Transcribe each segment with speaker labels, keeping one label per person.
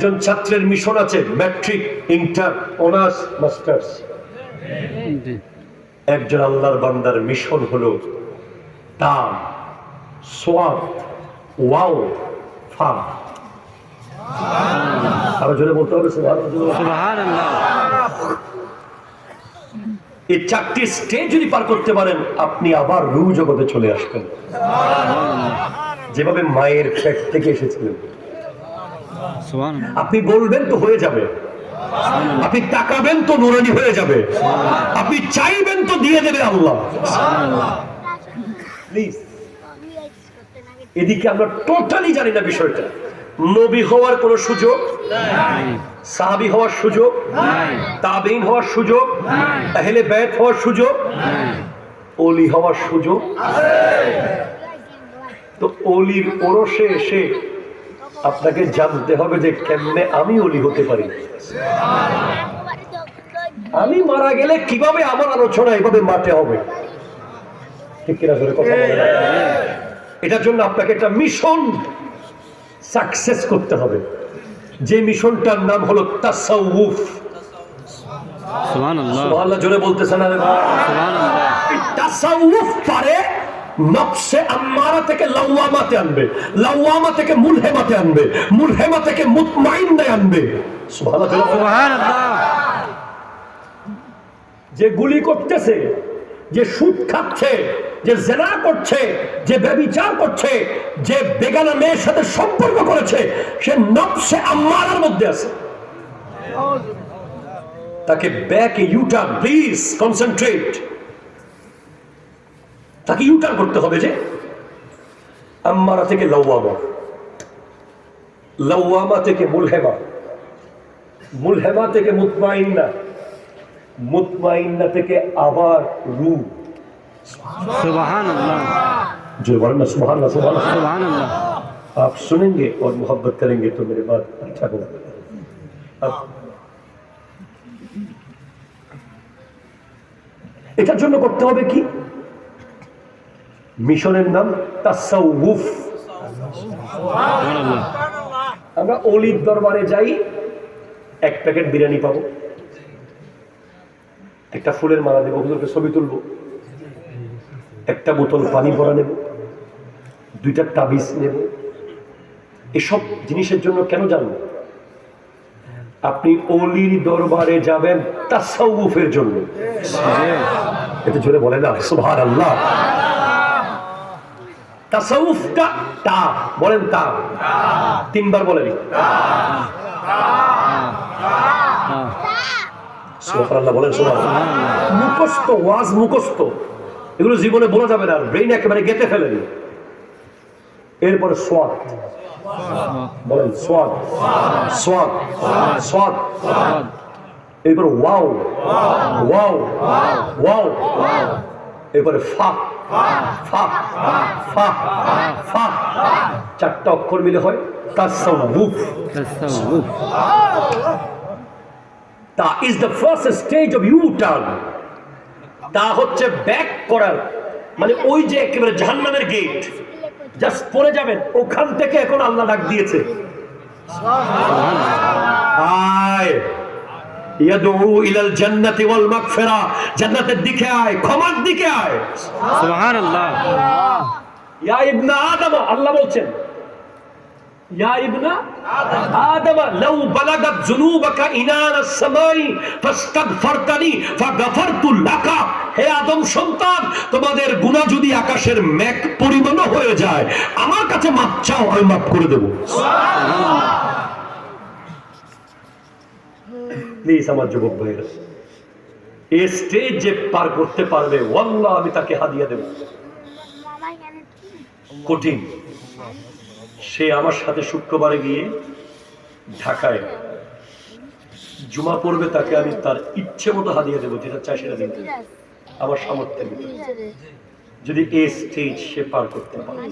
Speaker 1: একজন ছাত্রের মিশন আছে ম্যাট্রিক ইন্টার অনার্স মাস্টার্স। একজন আল্লাহর বান্দার মিশন হলো তাম সোয়াব ওয়াও ফা আরও জোরে বলতে হবে এই চারটি স্টেজ যদি পার করতে পারেন আপনি আবার রু জগতে চলে আসবেন। যেভাবে মায়ের পেট থেকে এসেছিলেন। আপনি বলবেন তো হয়ে যাবে। আপনি তাকাবেন তো নুরানি হয়ে যাবে। আপনি চাইবেন তো দিয়ে দেবে আল্লাহ। প্লিজ এদিকে আমরা টোটালি জানি না বিষয়টা। নবী হওয়ার কোনো সুযোগ? সাহাবি হওয়ার সুযোগ? তাবিন হওয়ার সুযোগ? আহলে বেত হওয়ার সুযোগ? অলি হওয়ার সুযোগ? তো অলির ওরসে এসে আপনাকে জানতে হবে যে কেমনে আমি অলি হতে পারি। আমি মারা গেলে কীভাবে আমার আলোচনা এভাবে মাঠে হবে? ঠিক কিনা ধরে কথা এটার জন্য আপনাকে একটা মিশন সাকসেস করতে হবে। যে মিশনটার নাম হলো তাসাউফ।
Speaker 2: সুবহানাল্লাহ।
Speaker 1: আল্লাহ জোরে বলতেছেন আরে।
Speaker 2: সুবহানাল্লাহ।
Speaker 1: তাসাউফ পারে নফসে আম্মারা থেকে লাওয়ামাতে আনবে, লাওয়ামা থেকে মুলহেমাতে আনবে, মুলহেমা থেকে মুতমাইন্নে আনবে। যে গুলি করতেছে, যে সুদ খাচ্ছে, যে জেনা করছে, যে ব্যবিচার করছে, যে বেগানা মেয়ের সাথে সম্পর্ক করেছে, সে নফসে আম্মারার মধ্যে আছে। তাকে ব্যাক ইউটা প্লিজ কনসেন্ট্রেট। তাকে ইউটার্ন করতে হবে যে আম্মারা থেকে লাউয়ামা লাউয়ামা থেকে মুলহেমা মুলহেমা থেকে মুতমাইন্না मुतमाइन्ना থেকে আবার রু
Speaker 2: সুবহানাল্লাহ
Speaker 1: जो वरना सुबहान अल्लाह सुबहान अल्लाह
Speaker 2: সুবহানাল্লাহ
Speaker 1: आप सुनेंगे और मोहब्बत करेंगे तो मेरे बात अच्छा होगा अब এটার জন্য করতে হবে কি মিশনের নাম তাসাউফ আমরা অলির দরবারে যাই এক প্যাকেট বিরিয়ানি পাবো। একটা ফুলের মালা দেবো হুজুরকে ছবি তুলবো। একটা বোতল পানি ভরা নেব। দুইটা তাবিজ নেব। এসব জিনিসের জন্য কেন জানব? আপনি অলির দরবারে যাবেন তাসাউফের জন্য। এতে জোরে বলে না সুভার আল্লাহ তাসাউফটা তা বলেন তা। তিনবার বলেন সুবহানাল্লাহ। বলেন ওয়াজ এগুলো জীবনে বলা যাবে না, ব্রেইন একেবারে গেতে ফেলেন এরপরে সোয়াদ। বলেন সোয়াদ। সোয়াদ। সোয়াদ। এরপরে ওয়াও। ওয়াও। ওয়াও। এরপরে ফা ফা ফা ফা। চারটা অক্ষর মিলে হয় তাসাউফ
Speaker 2: তাসাউফ
Speaker 1: তা is the first stage of U turn তা হচ্ছে ব্যাক করার। মানে ওই যে একেবারে জাহান্নামের গেট জাস্ট পড়ে যাবেন ওখান থেকে এখন আল্লাহ ডাক দিয়েছে। আয়। ইয়াদউ ইলাল জান্নাতি ওয়াল মাগফিরা। জান্নাতের দিকে আয় ক্ষমার দিকে আয়।
Speaker 2: সুবহানাল্লাহ।
Speaker 1: ইয়া ইবনা আদম আল্লাহ বলছেন ইবনা আদম লাউ বালাগাত যুনুবাকা ইনান আস-সামাই ফাস্তাগফারতানি ফাগফারতু হে আদম সন্তান তোমাদের গুনাহ যদি আকাশের মেঘ পরিমাণও হয়ে যায় আমার কাছে মাপ চাও আমি মাফ করে দেব। প্লিজ আমার যুবক ভাইরা এই স্টেজ যে পার করতে পারবে, ওয়াল্লাহ, আমি তাকে হাদিয়া দেব। কঠিন। সে আমার সাথে শুক্রবারে গিয়ে ঢাকায় জুমা পড়বে, তাকে আমি তার ইচ্ছে মতো হাদিয়া দেবো, যেটা চাই সেটা দেবো আমার সামর্থ্যের ভিতরে। যদি এ স্টেজ সে পার করতে পারে।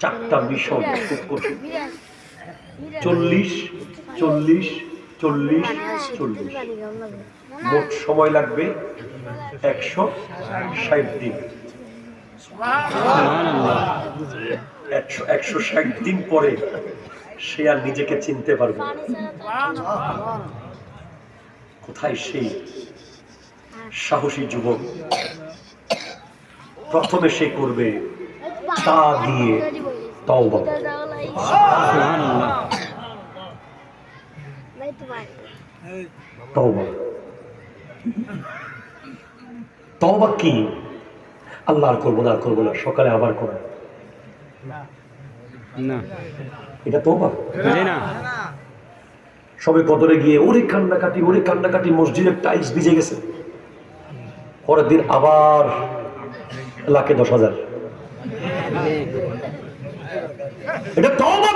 Speaker 1: চারটা মিশন খুব কঠিন। চল্লিশ চল্লিশ চল্লিশ চল্লিশ। মোট সময় লাগবে একশো ষাট দিন। একশো একশো ষাট দিন পরে সে আর নিজেকে চিনতে পারবে কোথায় সেই সাহসী যুবক? প্রথমে সে করবে তা দিয়ে তওবা।
Speaker 2: সুবহানাল্লাহ।
Speaker 1: তওবা। তওবা কি? আল্লাহ আর করব না আর করব না সকালে আবার করব
Speaker 2: না।
Speaker 1: এটা তওবা?
Speaker 2: না।
Speaker 1: সবে কদরে গিয়ে ওরে কান্নাকাটি ওরে কান্নাকাটি মসজিদের টাইলস ভিজে গেছে। পরের দিন আবার লাখে দশ হাজার। এটা তওবা?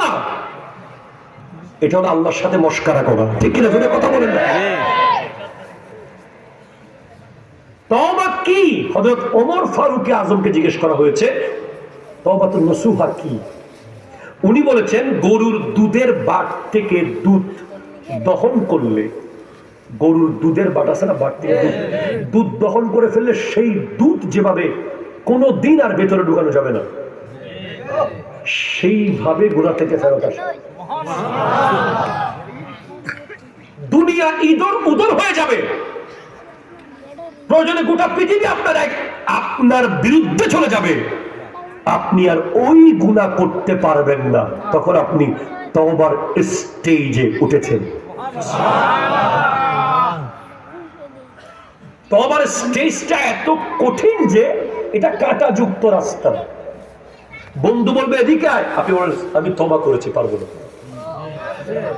Speaker 1: এটা হলো আল্লাহর সাথে মস্কারা করা। ঠিক কিনা জোরে কথা বলেন না?
Speaker 2: জি।
Speaker 1: কি? হযরত ওমর ফারুক আজমকে জিজ্ঞেস করা হয়েছে তওবা তো নসুহা কি? উনি বলেছেন গরুর দুধের বাট থেকে দুধ দহন করলে গরুর দুধের বাট আছে না বাট থেকে দুধ? দুধ দহন করে ফেললে সেই দুধ যেভাবে কোনো দিন আর ভেতরে ঢুকানো যাবে না সেইভাবে গোড়া থেকে ফেরত আসে। দুনিয়া ইদর উদর হয়ে যাবে। প্রয়োজনে গোটা পৃথিবী আপনার এক আপনার বিরুদ্ধে চলে যাবে। আপনি আর ওই গুণা করতে পারবেন না। তখন আপনি তওবার স্টেজে উঠেছেন। তওবার স্টেজটা এত কঠিন যে এটা কাঁটাযুক্ত রাস্তা। বন্ধু বলবে, এদিকে আয়। আপনি আমি তবা করেছি, পারব না।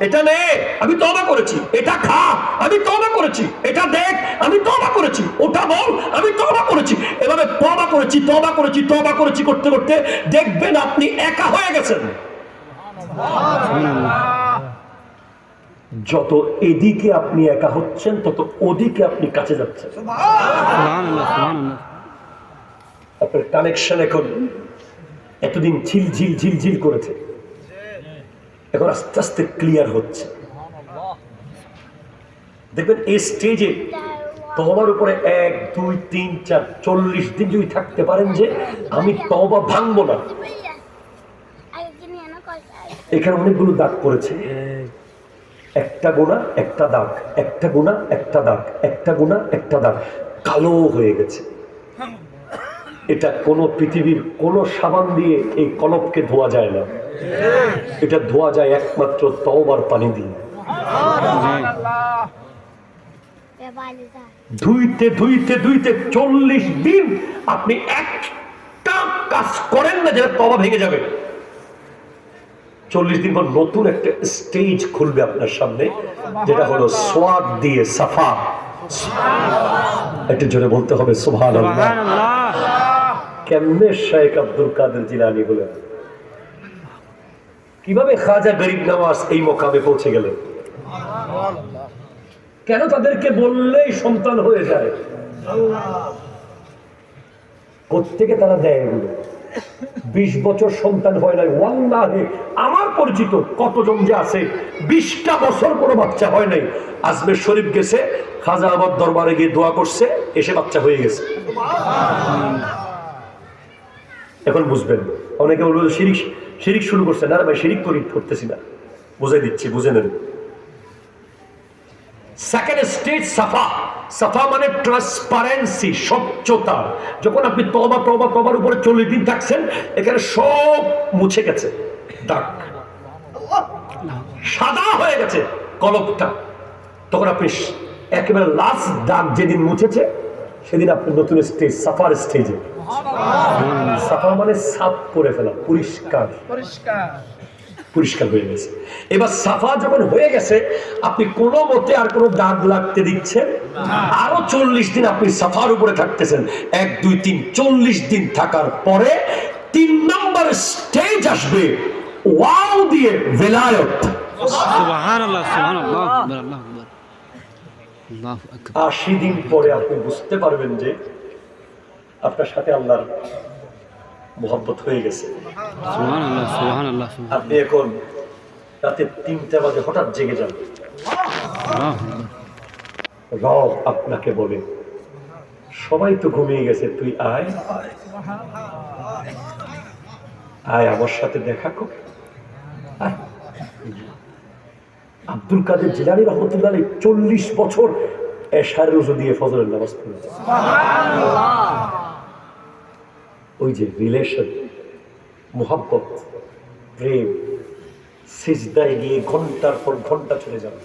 Speaker 1: এটা নে আমি তবা করেছি। এটা খা আমি তবা করেছি। এটা দেখ আমি তবা করেছি। ওটা বল আমি তবা করেছি। এভাবে তবা করেছি তবা করেছি তবা করেছি করতে করতে দেখবেন আপনি একা হয়ে গেছেন। যত এদিকে আপনি একা হচ্ছেন তত ওদিকে আপনি কাছে যাচ্ছেন। আপনার কানেকশন এখন এতদিন ঝিল ঝিল ঝিল ঝিল করেছে। এখন আস্তে আস্তে ক্লিয়ার হচ্ছে। দেখবেন এই স্টেজে তবার উপরে এক, দুই, তিন, চার, চল্লিশ দিন যদি থাকতে পারেন যে আমি তবা ভাঙবো না। এখানে অনেকগুলো দাগ পড়েছে। একটা গোনা একটা দাগ, একটা গোনা একটা দাগ, একটা গোনা একটা দাগ। কালো হয়ে গেছে। এটা কোনো পৃথিবীর কোনো সাবান দিয়ে এই কলপকে ধোয়া যায় না। এটা ধোয়া যায় একমাত্র তওবার পানি দিয়ে। ধুইতে ধুইতে ধুইতে চল্লিশ দিন আপনি একটা কাজ করেন না যেটা তবা ভেঙে যাবে। চল্লিশ দিন পর নতুন একটা স্টেজ খুলবে আপনার সামনে, যেটা হলো সোয়াদ দিয়ে সাফা। একটু জোরে বলতে হবে সোভান
Speaker 2: সুবহানাল্লাহ।
Speaker 1: কেমনে শেখ আব্দুল কাদের জিলানি হলেন কীভাবে খাজা গরিব নওয়াজ এই মোকামে পৌঁছে গেলেন কেন তাদেরকে বললেই সন্তান হয়ে যায়? কোথেকে তারা দেয় এগুলো। বিশ বছর সন্তান হয় নাই। ওয়াল্লাহে, আমার পরিচিত কতজন যে আছে, বিশটা বছর কোনো বাচ্চা হয় নাই। আজমের শরীফ গেছে, খাজা আবার দরবারে গিয়ে দোয়া করছে, এসে বাচ্চা হয়ে গেছে। এখন বুঝবেন। অনেকে বলবে, শিরিক শিরিক শুরু করছে। না ভাই, শিরিক করি, করতেছি না। বুঝাই দিচ্ছি, বুঝে নেন। সেকেন্ড স্টেজ সাফা। সাফা মানে ট্রান্সপারেন্সি স্বচ্ছতা। যখন আপনি তবা তবা তবার উপরে চল্লিশ দিন থাকছেন, এখানে সব মুছে গেছে। দাগ। সাদা হয়ে গেছে কলপটা। তখন আপনি একেবারে লাস্ট দাগ যেদিন মুছেছে সেদিন আপনি নতুন স্টেজ সাফার স্টেজে সাফা মানে সাফ করে ফেলা পরিষ্কার। পরিষ্কার। হয়ে গেছে। এবার সাফা যখন হয়ে গেছে আপনি কোনো মতে আর কোনো দাগ লাগতে দিচ্ছেন আরও চল্লিশ দিন আপনি সাফার উপরে থাকতেছেন। এক দুই তিন চল্লিশ দিন থাকার পরে তিন নম্বর স্টেজ আসবে ওয়াও দিয়ে বেলায়ত।
Speaker 2: সুবহানাল্লাহ সুবহানাল্লাহ আকবার আল্লাহু আকবার আল্লাহু আকবার
Speaker 1: আশি দিন পরে আপনি বুঝতে পারবেন যে আপনার সাথে আল্লাহর মোহাব্বত হয়ে গেছে। আপনি এখন রাতে তিনটা বাজে হঠাৎ জেগে যান। রব আপনাকে বলে সবাই তো ঘুমিয়ে গেছে তুই আয়। আয় আমার সাথে দেখা কর। আয়। আব্দুল কাদের জিলানি রহমতুল্লাহ চল্লিশ বছর এশার রোজু দিয়ে ফজরের নামাজ পড়েছে ওই যে রিলেশন মোহাব্বত প্রেম সিজদায় গিয়ে ঘণ্টার পর ঘণ্টা চলে যাবে।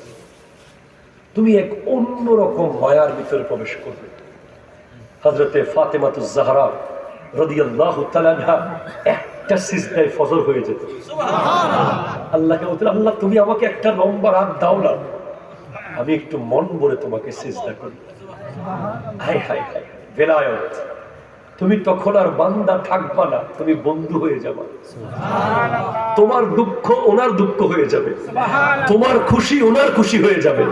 Speaker 1: তুমি এক অন্যরকম মায়ার ভিতরে প্রবেশ করবে। হজরতে ফাতেমাতু জাহরা রাদিয়াল্লাহু তাআলা আনহা একটা সিজদায় ফজর হয়ে যেত। আল্লাহকে বলতেন আল্লাহ, তুমি আমাকে একটা লম্বা রাত দাও না। আমি একটু মন ভরে তোমাকে সিজদা করি। হাই হাই হাই বেলায়ত, তুমি তখন আর বান্দা থাকবা না, তুমি বন্ধু হয়ে যাবা। তোমার দুঃখ ওনার দুঃখ হয়ে যাবে। তোমার খুশি ওনার খুশি হয়ে যাবে।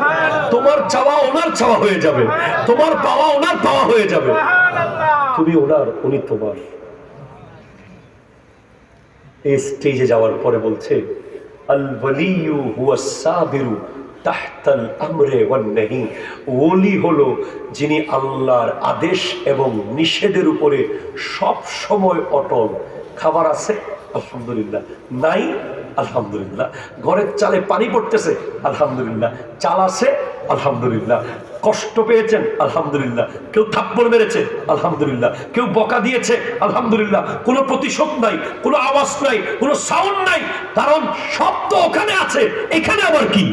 Speaker 1: তোমার চাওয়া ওনার চাওয়া হয়ে যাবে। তোমার পাওয়া ওনার পাওয়া হয়ে যাবে। তুমি ওনার, উনি তোমার। এই স্টেজে যাওয়ার পরে বলছে আল ওয়ালিয়ু হুয়া সাবিরু তাহতাল আমরে নাহি ওলি হলো যিনি আল্লাহর আদেশ এবং নিষেধের উপরে সব সময় অটল। খাবার আছে? আলহামদুলিল্লাহ। নাই? আলহামদুলিল্লাহ। ঘরের চালে পানি পড়তেছে? আলহামদুলিল্লাহ। চাল আছে? আলহামদুলিল্লাহ কষ্ট পেয়েছেন আলহামদুলিল্লাহ কেউ থাপ্পড় মেরেছে আলহামদুলিল্লাহ কেউ বকা দিয়েছে আলহামদুলিল্লাহ কোনো প্রতিশোধ নাই কোনো আওয়াজ নাই কোনো সাউন্ড নাই কারণ সব তো ওখানে আছে এখানে আবার কি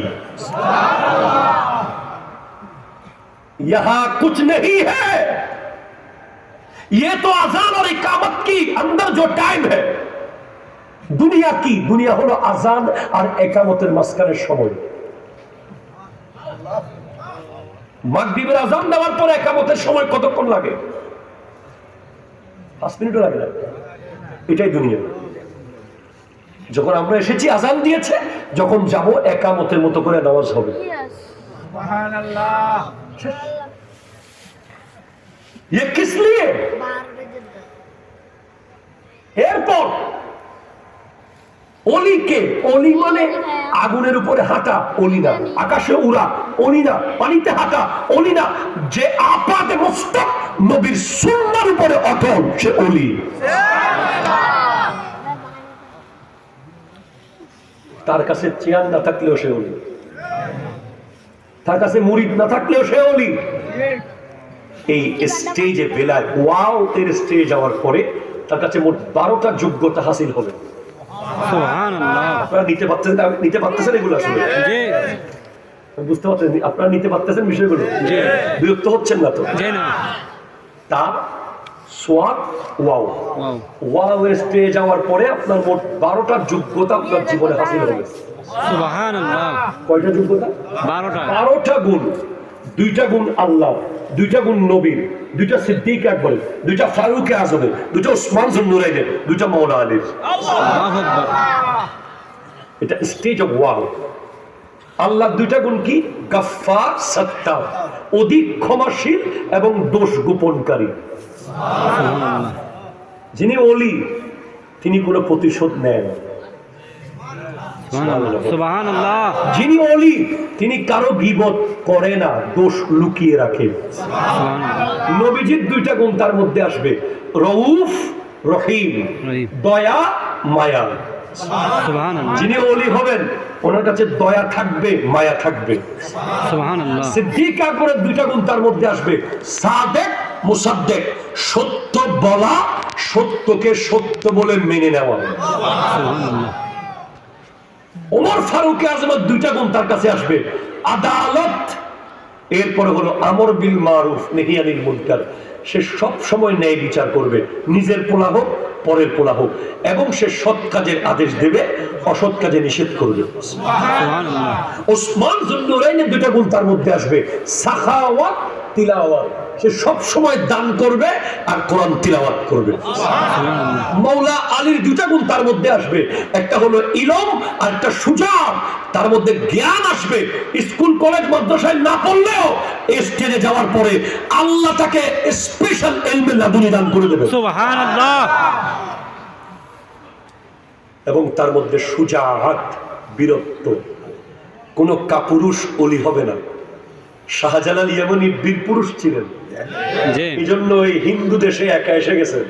Speaker 1: यहाँ कुछ नहीं है ये तो अजान और इकामत की अंदर जो टाइम है দুনিয়া কি দুনিয়া হলো আজান আর একামতের মাঝখানের সময় মাগদীবের আজান দেওয়ার পরে একামতের সময় কতক্ষণ লাগে? পাঁচ মিনিটও লাগে না। এটাই দুনিয়া। যখন আমরা এসেছি আজান দিয়েছে যখন যাব একামতের মতো করে নামাজ হবে। এরপর অলিকে অলি মানে আগুনের উপরে হাঁটা অলি না। আকাশে উড়া অলি না। পানিতে হাঁটা অলি না। যে আপাতে মস্তক নবীর সুন্দর উপরে অটল সে অলি। তার কাছে চেয়ার না থাকলেও সে অলি। তার কাছে মুরিদ না থাকলেও সে অলি। এই স্টেজে বেলায় ওয়াও এর স্টেজ যাওয়ার পরে তার কাছে মোট বারোটা যোগ্যতা হাসিল হবে আপনারা নিতে পারতেছেন নিতে পারতেছেন এগুলো আসলে। বুঝতে পারছেন আপনারা নিতে পারতেছেন বিষয়গুলো। বিরক্ত হচ্ছেন না তো? তা সোয়াদ ওয়াও।
Speaker 2: ওয়াও।
Speaker 1: ওয়াও এর স্টেজ যাওয়ার পরে আপনার মোট বারোটা যোগ্যতা আপনার জীবনে হাসিল হবে। কয়টা যোগ্যতা?
Speaker 2: বারোটা।
Speaker 1: বারোটা গুণ। দুইটা গুণ আল্লাহ। দুইটা গুণ নবীর দুইটা সিদ্দিক একবারে দুইটা ফারুক আজমের দুইটা ওসমান জন্নুরাইনের দুইটা মৌলা আলীর এটা স্টেজ অফ ওয়াল আল্লাহ দুইটা গুণ কি? গাফফার সত্তা অধিক ক্ষমাশীল এবং দোষ গোপনকারী। যিনি অলি তিনি কোনো প্রতিশোধ নেন। যিনি অলি তিনি কারও গিবত করে না দোষ লুকিয়ে রাখে। নবীজির দুইটা গুণ তার মধ্যে আসবে। রউফ রহিম। দয়া মায়া। যিনি অলি হবেন ওনার কাছে দয়া থাকবে মায়া থাকবে। সিদ্দিক আকবরের দুইটা গুণ তার মধ্যে আসবে। সাদেক মুসাদ্দেক। সত্য বলা সত্যকে সত্য বলে মেনে নেওয়া। ওমর ফারুক আজমের দুইটা গুণ তার কাছে আসবে। আদালত এরপরে হলো আমর বিল মারুফ নেহিয়ানিল মুনকার। সে সব সময় ন্যায় বিচার করবে। নিজের পোলা হোক পরের পোলা হোক। এবং সে সৎ কাজের আদেশ দেবে অসৎ কাজে নিষেধ করবে। ওসমান জুন্নুরাইনের দুইটা গুণ তার মধ্যে আসবে। সাখাওয়াত তিলাওয়াত। সে সব সময় দান করবে আর কোরআন তিলাওয়াত করবে। মৌলা আলীর দুইটা গুণ তার মধ্যে আসবে। একটা হলো ইলম আর একটা সুজাব তার মধ্যে জ্ঞান আসবে। স্কুল কলেজ মাদ্রাসায় না পড়লেও স্টেজে যাওয়ার পরে আল্লাহ তাকে স্পেশাল এলমে লাদুনি দান করে দেবে। এবং তার মধ্যে সুজাহাত বীরত্ব। কোন কাপুরুষ অলি হবে না। শাহজালাল ইয়ামনি বীর পুরুষ ছিলেন।
Speaker 2: জি।
Speaker 1: এই জন্য এই হিন্দু দেশে একা এসে গেছেন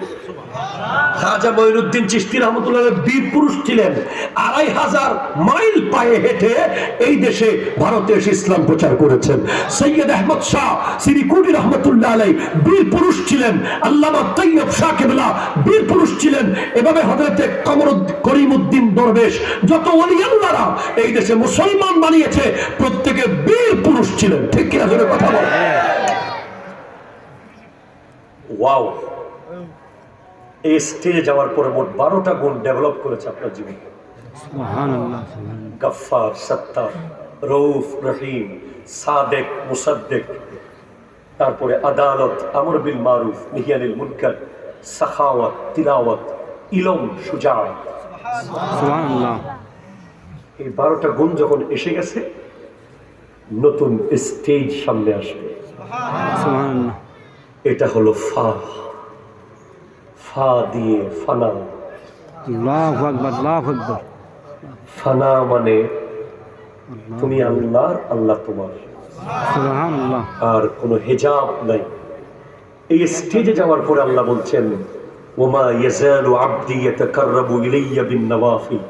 Speaker 1: খাজা মঈনুদ্দিন চিস্তি রহমতুল্লাহ বীর পুরুষ ছিলেন। আর আড়াই হাজার মাইল পায়ে হেঁটে এই দেশে ভারতে এসে ইসলাম প্রচার করেছেন। সৈয়দ আহমদ শাহ শ্রী কুটি রহমতুল্লাহ আলাই বীর পুরুষ ছিলেন। আল্লামা তৈয়ব শাহ কেবলা বীর পুরুষ ছিলেন। এভাবে হজরতে কমর করিমউদ্দিন দরবেশ যত অলি এই দেশে মুসলমান বানিয়েছে প্রত্যেকে বীর পুরুষ ছিলেন। ঠিক কিনা কথা বলে। ওয়াও। এই স্টেজে যাওয়ার পরে মোট বারোটা গুণ ডেভেলপ করেছে আপনার জীবনে। গফার সত্তার রৌফ রহিম সাদেক মুসাদ্দেক। তারপরে আদালত আমর বিল মারুফ নিহিয়ানিল মুনকার সাখাওয়াত তিলাওয়াত ইলম
Speaker 2: আল্লাহ
Speaker 1: এই বারোটা গুণ যখন এসে গেছে নতুন স্টেজ সামনে আসবে। এটা হলো ফা। ফা দিয়ে ফানা। ফানা মানে তুমি আল্লাহর আল্লাহ তোমার। আর কোনো হেজাব নাই। এই স্টেজে যাওয়ার পরে আল্লাহ বলছেন ওমা ইয়াজালু আবদি ইয়াতাকাররাবু ইলাইয়া বিন নওয়াফিল।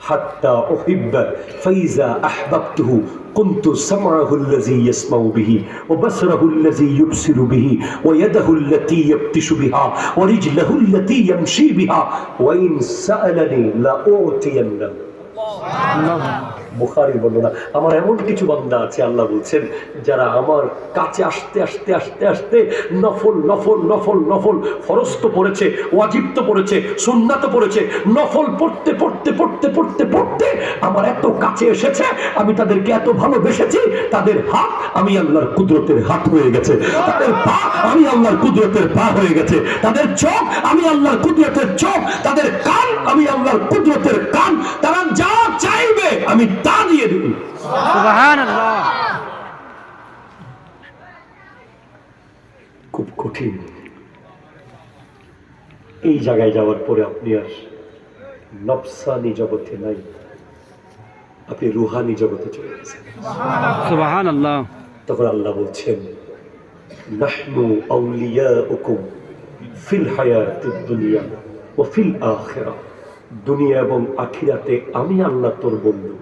Speaker 1: حتى أحبه فإذا أحببته قمت سمعه الذي يسمع به وبصره الذي يبصر به ويده التي يبتش بها ورجله التي يمشي بها وإن سألني لأعطينه. আমার এমন কিছু আছে, আল্লাহ বলছেন, যারা আমার কাছে আসতে আসতে আসতে আসতে নফল নফল নফল নফল তো পড়েছে, ওয়াজিব তো পড়েছে পড়েছে, নফল পড়তে পড়তে পড়তে পড়তে পড়তে আমার এত কাছে এসেছে, আমি তাদেরকে এত ভালোবেসেছি, তাদের হাত আমি আল্লাহর কুদরতের হাত হয়ে গেছে, তাদের পা আমি আল্লাহর কুদরতের পা হয়ে গেছে, তাদের চোখ আমি আল্লাহর কুদরতের চোখ, তাদের কান আমি আল্লাহর কুদরতের কান, তারা যা চাইবে আমি তা দিয়ে দিব। খুব কঠিন। এই জায়গায় যাওয়ার পরে আপনি আর নফসানি জগতে নাই। আপনি রুহানি জগতে চলে গেছেন। তখন আল্লাহ বলছেন নাহনু আউলিয়াউকুম ফিল হায়াতিদ দুনিয়া ও ফিল আখিরা দুনিয়া এবং আখিরাতে আমি আল্লাহ তোর বন্ধু।